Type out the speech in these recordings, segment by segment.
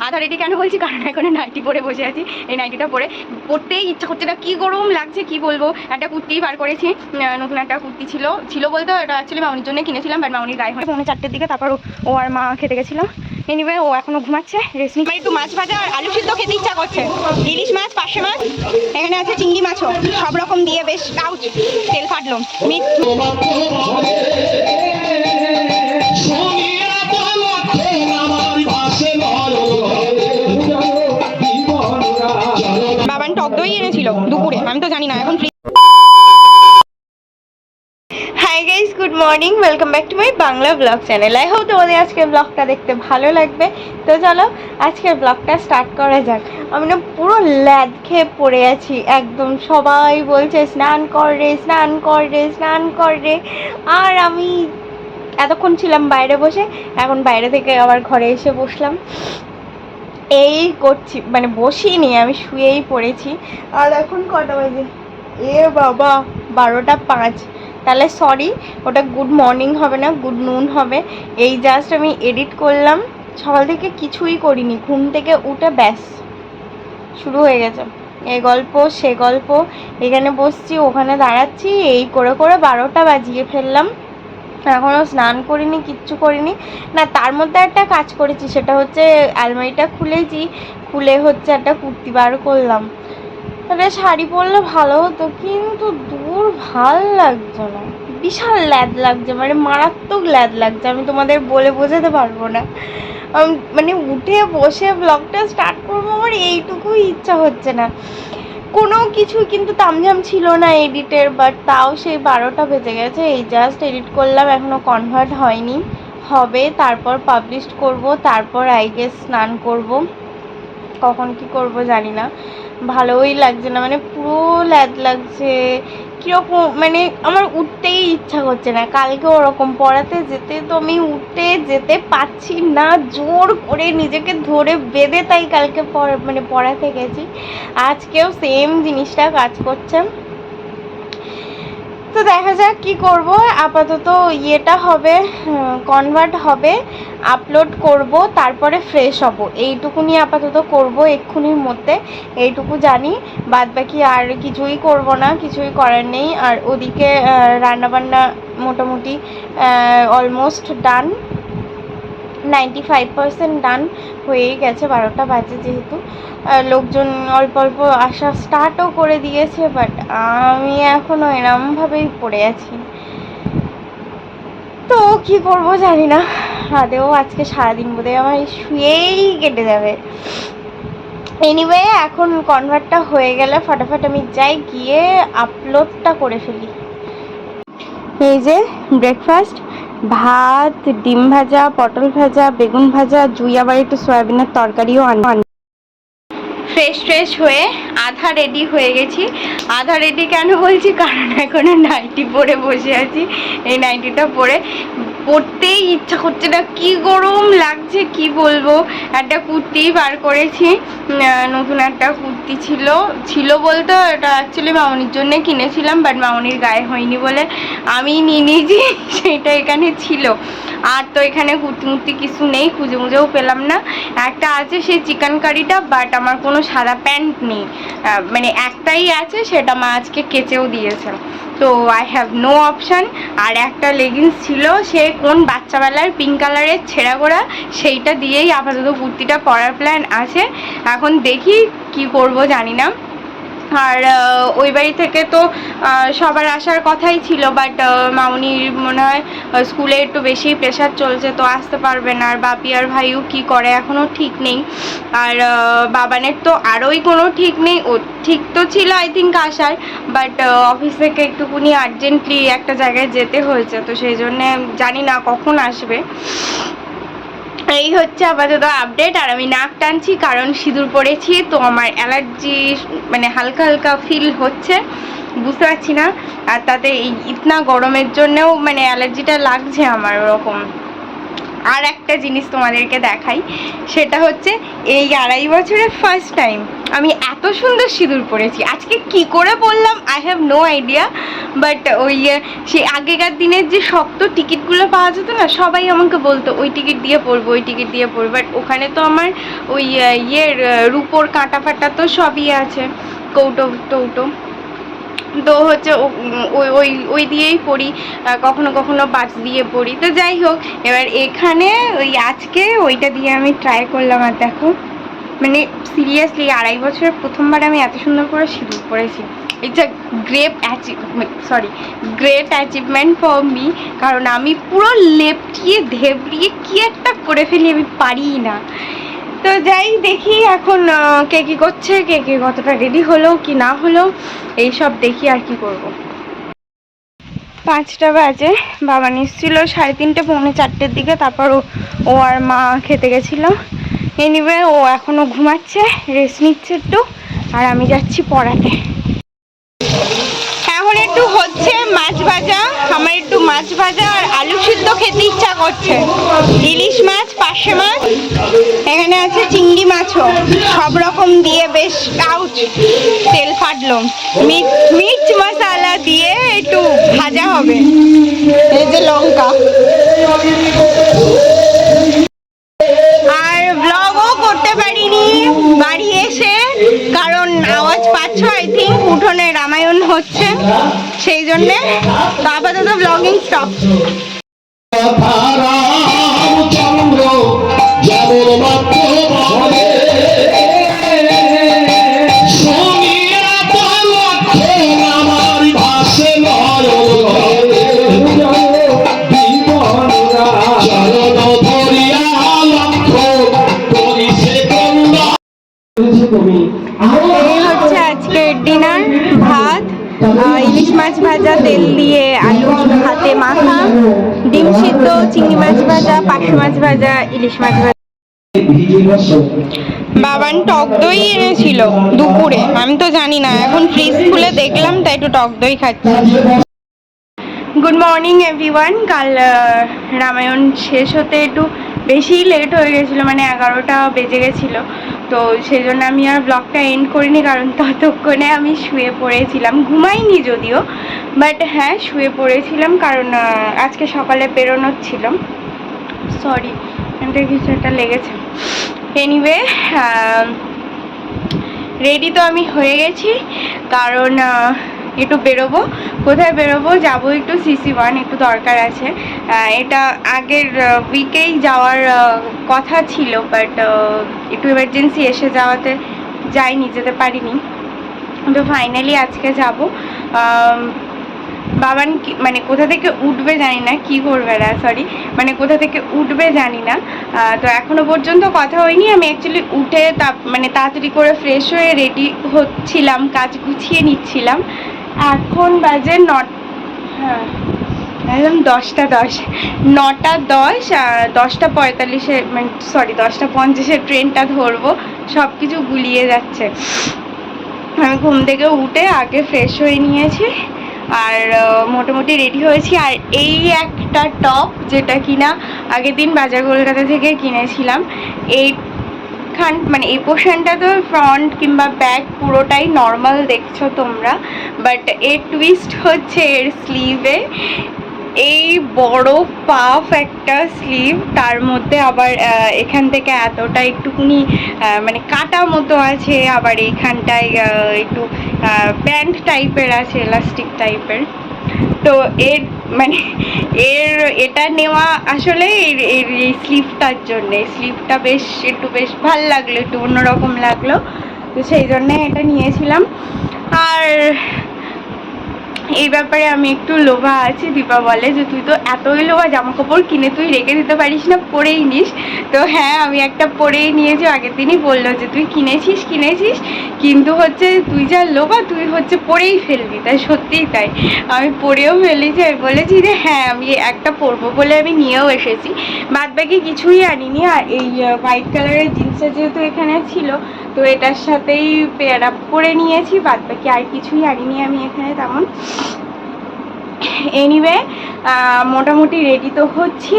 আধা রেডি কেন বলছি? কারণ এখন নাইটি পরে বসে আছি। এই নাইটিটা পরে পরতেই ইচ্ছা করছে না, কী গরম লাগছে, কি বলব? একটা কুর্তি বার করেছি নতুন একটা কুর্তি ছিল। ছিল বলতে এটা অ্যাকচুয়ালি মামনির জন্য কিনেছিলাম বাট মামনির গায়ে হয় পৌনে চারটের দিকে তারপর ও- আর মা খেতে গেছিল। এনিওয়ে ও এখনও ঘুমাচ্ছে রেস্ট নিচ্ছে। একটু মাছ ভাজা আর আলু সিদ্ধ খেতে ইচ্ছা করছে। ইলিশ মাছ পাশে মাছ, এখানে আছে চিংড়ি মাছও। সব রকম দিয়ে বেশ কাউচ তেল ফাটলো। মিক্স আমি তো জানি না, এখন hi guys good morning welcome back to my Bangla blog channel I hope তোমাদের আজকের ব্লগটা দেখতে ভালো লাগবে। তো চলো, আজকের ব্লগটা স্টার্ট করা যাক। আমি না পুরো ল্যাদ খেয়ে পড়ে আছি, একদম। সবাই বলছে, স্নান কর রে, স্নান কর রে, স্নান কর রে। আর আমি এতক্ষণ ছিলাম বাইরে বসে, এখন বাইরে থেকে আবার ঘরে এসে বসলাম। এই করছি মানে বসিনি আমি শুয়েই পড়েছি। আর এখন কটা বাজে? এ বাবা, বারোটা পাঁচ। তাহলে সরি ওটা গুড মর্নিং হবে না গুড নুন হবে। এই জাস্ট আমি এডিট করলাম। সকাল থেকে কিছুই করিনি, ঘুম থেকে উঠে ব্যাস। শুরু হয়ে গেছে। এ গল্প, সে গল্প। এখানে বসছি, ওখানে দাঁড়াচ্ছি, এই করে করে বারোটা বাজিয়ে ফেললাম। এখনও স্নান করিনি, কিচ্ছু করিনি। না, তার মধ্যে একটা কাজ করেছি, সেটা হচ্ছে আলমারিটা খুলেছি, খুলে হচ্ছে একটা কুর্তি বার করলাম। তাহলে শাড়ি পরলে ভালো হতো, কিন্তু দূর ভালো লাগছে না। বিশাল ল্যাদ লাগছে মানে মারাত্মক ল্যাদ লাগছে, আমি তোমাদের বলে বোঝাতে পারব না। মানে উঠে বসে ব্লগটা স্টার্ট করব, আমার এইটুকুই ইচ্ছা হচ্ছে না। কোনো কিছু কিন্তু তামঝাম ছিল না এডিটের বাট তাও সেই বারোটা বেজে গেছে। এই জাস্ট এডিট করলাম এখনও কনভার্ট হয়নি। হবে, তারপর পাবলিশ করব, তারপর আই গেস স্নান করব। কখন কি করব জানি না। ভালোই লাগছে না মানে পুরো ল্যাদ লাগছে। কীরকম মানে আমার উঠতেই ইচ্ছা করছে না। কালকে ওরকম, পড়াতে যেতে তো আমি উঠতে যেতে পারছি না, জোর করে নিজেকে ধরে বেঁধে তাই কালকে মানে পড়াতে গেছি। আজকেও সেম জিনিসটা কাজ করছে। তো দেখা যাক কি করব। আপাতত ইয়েটা হবে কনভার্ট হবে আপলোড করব, তারপরে ফ্রেশ হব। এইটুকুনি আপাতত করব এক্ষুনির মধ্যে, এইটুকু জানি। বাদ বাকি আর কিছুই করব না, কিছুই করার নেই। আর ওদিকে রান্নাবান্না মোটামুটি almost done ninety five percent done হয়েই গেছে, বারোটা বাজে যেহেতু। লোকজন অল্প অল্প আসা স্টার্টও করে দিয়েছে বাট আমি এখনও এরমভাবেই পড়ে আছি। তো কি করব জানি না। আদেও আজকে সারাদিন বোধহয় আমার শুয়েই কেটে যাবে। এনিওয়ে এখন কনভার্টটা হয়ে গেলে ফটাফট আমি যাই গিয়ে আপলোডটা করে ফেলি। এই যে ব্রেকফাস্ট ভাত, ডিম ভাজা, পটল ভাজা, বেগুন ভাজা জুইয়া আবার একটু সয়াবিনের তরকারিও আন। ফ্রেশ ফ্রেশ হয়ে আধা রেডি হয়ে গেছি। আধা রেডি কেন বলছি? কারণ এখন নাইটি পরে বসে আছি। এই নাইটিটা পরে পরতেই ইচ্ছা করছে না, কি গরম লাগছে, কি বলব? একটা কুর্তি বার করেছি নতুন একটা কুর্তি ছিল ছিল বলতে এটা অ্যাকচুয়ালি মামনির জন্য কিনেছিলাম বাট মামনির গায়ে হয়নি বলে আমি নিয়ে নিয়েছি সেটা এখানে ছিল। আর তো এখানে কুর্তি মুর্তি কিছু নেই, খুঁজে মুজেও পেলাম না। একটা আছে সেই চিকেন কারিটা বাট আমার কোনো সাদা প্যান্ট নেই। মানে একটাই আছে, সেটা মা আজকে কেচেও দিয়েছে। তো আই হ্যাভ নো অপশান আর একটা লেগিংস ছিল, সে কোন বাচ্চাবেলার পিঙ্ক কালারের ছেঁড়া গোড়া, সেইটা দিয়েই আপাতত কুর্তিটা পরার প্ল্যান আছে। এখন দেখি কি করব, জানি না। আর ওই বাড়ি থেকে তো সবার আসার কথাই ছিল বাট মামনির মনে হয় স্কুলে একটু বেশি প্রেশার চলছে, তো আসতে পারবে না। আর বাপি আর ভাইও কি করে এখনও ঠিক নেই। আর বাবানের তো আরোই কোনো ঠিক নেই। ও ঠিক তো ছিল আই থিঙ্ক আসার বাট অফিস থেকে একটুকুনি আর্জেন্টলি একটা জায়গায় যেতে হয়েছে, তো সেই জন্যে জানি না কখন আসবে। এই হচ্ছে আপাতত আপডেট আর আমি নাক টানছি কারণ সিঁদুর পরেছি তো আমার অ্যালার্জি মানে হালকা হালকা ফিল হচ্ছে, বুঝতে পারছি না। আর তাতে এই ইতনা গরমের জন্যও মানে অ্যালার্জিটা লাগছে আমার ওরকম। আর একটা জিনিস তোমাদেরকে দেখাই, সেটা হচ্ছে এই আড়াই বছরের ফার্স্ট টাইম আমি এত সুন্দর সিঁদুর পরেছি। আজকে কি করে বললাম? I have no idea but ওই সেই আগেকার দিনের যে শক্ত টিকিটগুলো পাওয়া যেত না, সবাই আমাকে বলতো, ওই টিকিট দিয়ে পড়ব ওই টিকিট দিয়ে পড়ব বাট ওখানে তো আমার ওই ইয়ের রুপোর কাঁটা ফাটা তো সবই আছে, কৌটো, টৌটো। তো হচ্ছে ওই ওই ওই দিয়েই পড়ি কখনো কখনো বাস দিয়ে পড়ি তো যাই হোক, এবার এখানে ওই আজকে ওইটা দিয়ে আমি ট্রাই করলাম আর দেখো। মানে সিরিয়াসলি আড়াই বছরের প্রথমবার আমি এত সুন্দর করে সিঁদুর পরেছি। It's a great achievement sorry great achievement for me কারণ আমি পুরো লেপটিয়ে, ধেবড়িয়ে কি একটা করে ফেলি আমি পারিই না। তো যাই দেখি এখন কে কী করছে, কে কে কতটা রেডি হলো, কি না হলো এইসব দেখি আর কি করব। পাঁচটা বাজে, বাবা নিচ্ছিল সাড়ে তিনটে, পৌনে চারটের দিকে, তারপর ও আর মা খেতে গেছিল। এনিওয়ে ও এখনও ঘুমাচ্ছে রেস্ট নিচ্ছে একটু, আর আমি যাচ্ছি পড়াতে। এখন একটু হচ্ছে মাছ ভাজা, আমার একটু মাছ ভাজা আর আলু সিদ্ধ খেতে ইচ্ছা করছে। ইলিশ মাছ, পার্শে মাছ, এখানে আছে চিংড়ি মাছও। সব রকম দিয়ে বেশ কাউচ তেল ফাটলো। মিট মশলা দিয়ে একটু ভাজা হবে। এই যে লঙ্কা আর ব্লগও করতে পারিনি বাড়ি এসে কারণ আওয়াজ পাচ্ছ আই থিঙ্ক উঠোনে রামায়ণ হচ্ছে, সেই জন্যে তো আপাতত ব্লগিং স্টপ মাখা, ডিম সিদ্ধ, চিংড়ি মাছ ভাজা পার্শে মাছ ভাজা, ইলিশ মাছ ভাজা। বাবান টক দই এনেছিল দুপুরে, আমি তো জানি না, এখন ফ্রিজ খুলে দেখলাম, তাই একটু টক দই খাচ্ছি। গুড মর্নিং এভরিওয়ান কাল রামায়ণ শেষ হতে একটু বেশিই লেট হয়ে গেছিল মানে এগারোটা বেজে গেছিল। তো সেই জন্য আমি আর ব্লগটা এন্ড করিনি, কারণ ততক্ষণে আমি শুয়ে পড়েছিলাম। ঘুমাইনি যদিও বাট হ্যাঁ শুয়ে পড়েছিলাম, কারণ আজকে সকালে বেরোনোর ছিল। সরি এটা কিছু একটা লেগেছে। এনিওয়ে রেডি তো আমি হয়ে গেছি, কারণ একটু বেরোবো। কোথায় বেরোবো? যাব একটু সিসি ওয়ান একটু দরকার আছে। এটা আগের উইকেই যাওয়ার কথা ছিল বাট একটু এমার্জেন্সি এসে যাওয়াতে যাইনি, যেতে পারিনি। তো ফাইনালি আজকে যাব। বাবান মানে কোথা থেকে উঠবে জানি না, কি করবে না সরি মানে কোথা থেকে উঠবে জানি না। তো এখনও পর্যন্ত কথা হয়নি, আমি অ্যাকচুয়ালি উঠে তা মানে তাড়াতাড়ি করে ফ্রেশ হয়ে রেডি হচ্ছিলাম, কাজ গুছিয়ে নিচ্ছিলাম। এখন বাজে নট হ্যাঁ একদম দশটা দশ, নটা দশ দশটা পঁয়তাল্লিশে মানে সরি দশটা পঞ্চাশে ট্রেনটা ধরবো সব কিছু গুলিয়ে যাচ্ছে। আমি ঘুম থেকে উঠে আগে ফ্রেশ হয়ে নিয়েছি, আর মোটামুটি রেডি হয়েছি, আর এই একটা টপ যেটা কিনা আগের দিন বাজার কলকাতা থেকে কিনেছিলাম, এই খান মানে এই পোর্শনটা তো ফ্রন্ট কিংবা ব্যাক পুরোটাই নর্মাল দেখছ তোমরা বাট এর টুইস্ট হচ্ছে এর স্লিভে এই বড় পাফ একটা স্লিভ তার মধ্যে আবার এখান থেকে এতটা একটুকুনি মানে কাটা মতো আছে, আবার এইখানটায় একটু প্যান্ট টাইপের আছে এলাস্টিক টাইপের তো এর মানে এর, এটা নেওয়া আসলে এই স্লিপটার জন্যে। স্লিপটা বেশ, একটু বেশ ভালো লাগল, একটু অন্যরকম লাগল। তো সেই জন্যে এটা নিয়েছিলাম। আর এই ব্যাপারে আমি একটু লোভা আছি দীপা বলে যে তুই তো এতই লোভা জামা কাপড় কিনে তুই রেখে দিতে পারিস না, পরেই নিস। তো হ্যাঁ আমি একটা পরেই নিয়েছি, আগের দিনই বলল যে তুই কিনেছিস কিনেছিস, কিন্তু হচ্ছে তুই যা লোভা, তুই হচ্ছে পরেই ফেলবি, তাই সত্যিই তাই। আমি পরেও ফেলেছি, আমি বলেছি যে হ্যাঁ আমি একটা পরবো বলে আমি নিয়েও এসেছি। বাদ বাকি কিছুই আনিনি, আর এই হোয়াইট কালারের জিন্সটা যেহেতু এখানে ছিল, তো এটার সাথেই পেয়ার আপ করে নিয়েছি বাদ বাকি আর কিছুই আনিনি আমি এখানে তেমন। এনিওয়ে মোটামুটি রেডি তো হচ্ছি।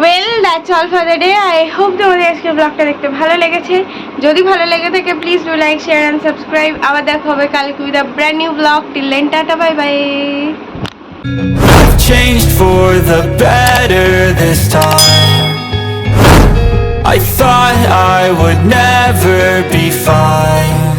Well that's all for the day I hope তোমাদের আজকে ব্লগটা দেখতে ভালো লেগেছে। যদি ভালো লেগে থাকে please do like share and subscribe আবার দেখা হবে কালকে with a brand new blog till then tata bye bye changed for the better this time. I thought I would never be fine.